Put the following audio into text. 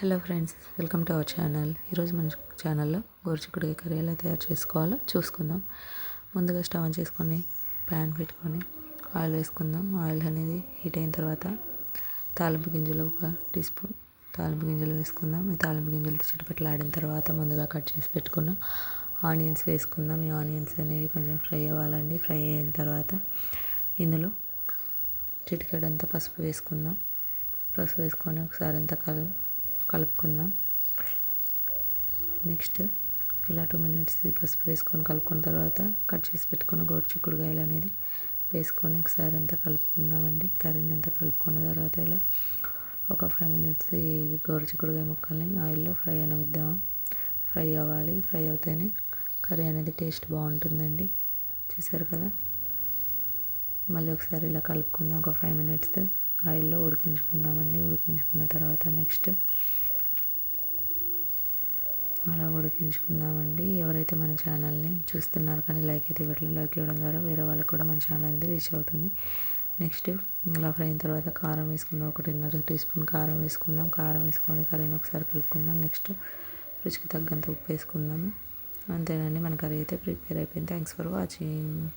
Hello friends welcome to our channel. ఈరోజు మన ఛానల్లో గోరుచిక్కుడుకాయ కర్రీ ఎలా తయారు చేసుకోవాలో చూసుకుందాం. ముందుగా స్టవ్ ఆన్ చేసుకొని ప్యాన్ పెట్టుకొని ఆయిల్ వేసుకుందాం. ఆయిల్ అనేది హీట్ అయిన తర్వాత తాలింపు గింజలు ఒక టీ స్పూన్ తాలింపు గింజలు వేసుకుందాం. ఈ తాలింపు గింజలు చిటపట్లు ఆడిన తర్వాత ముందుగా కట్ చేసి పెట్టుకున్న ఆనియన్స్ వేసుకుందాం. ఈ ఆనియన్స్ అనేవి కొంచెం ఫ్రై అవ్వాలండి. ఫ్రై అయిన తర్వాత ఇందులో చిటికెడంతా పసుపు వేసుకుందాం. పసుపు వేసుకొని ఒకసారి అంతా కలు కలుపుకుందాం. నెక్స్ట్ ఇలా టూ మినిట్స్ పసుపు వేసుకొని కలుపుకున్న తర్వాత కట్ చేసి పెట్టుకున్న గోరుచిక్కుడుకాయలు అనేది వేసుకొని ఒకసారి అంతా కలుపుకుందామండి. కర్రీని అంతా కలుపుకున్న తర్వాత ఇలా ఒక ఫైవ్ మినిట్స్ ఈ గోరుచిక్కుడుకాయ ముక్కల్ని ఆయిల్లో ఫ్రై అనిద్దాం ఫ్రై అవ్వాలి. ఫ్రై అవుతేనే కర్రీ అనేది టేస్ట్ బాగుంటుందండి. చూసారు కదా? మళ్ళీ ఒకసారి ఇలా కలుపుకుందాం. ఒక ఫైవ్ మినిట్స్ ఆయిల్లో ఉడికించుకుందామండి. ఉడికించుకున్న తర్వాత నెక్స్ట్ అలా ఉడికించుకుందామండి. ఎవరైతే మన ఛానల్ని చూస్తున్నారు కానీ లైక్ అయితే ఇవ్వట్లేదు లైక్ ఇవ్వడం ద్వారా వేరే వాళ్ళకి కూడా మన ఛానల్ అనేది రీచ్ అవుతుంది. నెక్స్ట్ ఇలా ఫ్రై అయిన తర్వాత కారం వేసుకుందాం. ఒకటిన్నర టీ స్పూన్ కారం వేసుకుందాం. కారం వేసుకొని కర్రీని ఒకసారి కలుపుకుందాం. నెక్స్ట్ రుచికి తగ్గంత ఉప్పు వేసుకుందాము. అంతేనండి. మన కర్రీ అయితే ప్రిపేర్ అయిపోయింది. Thanks for watching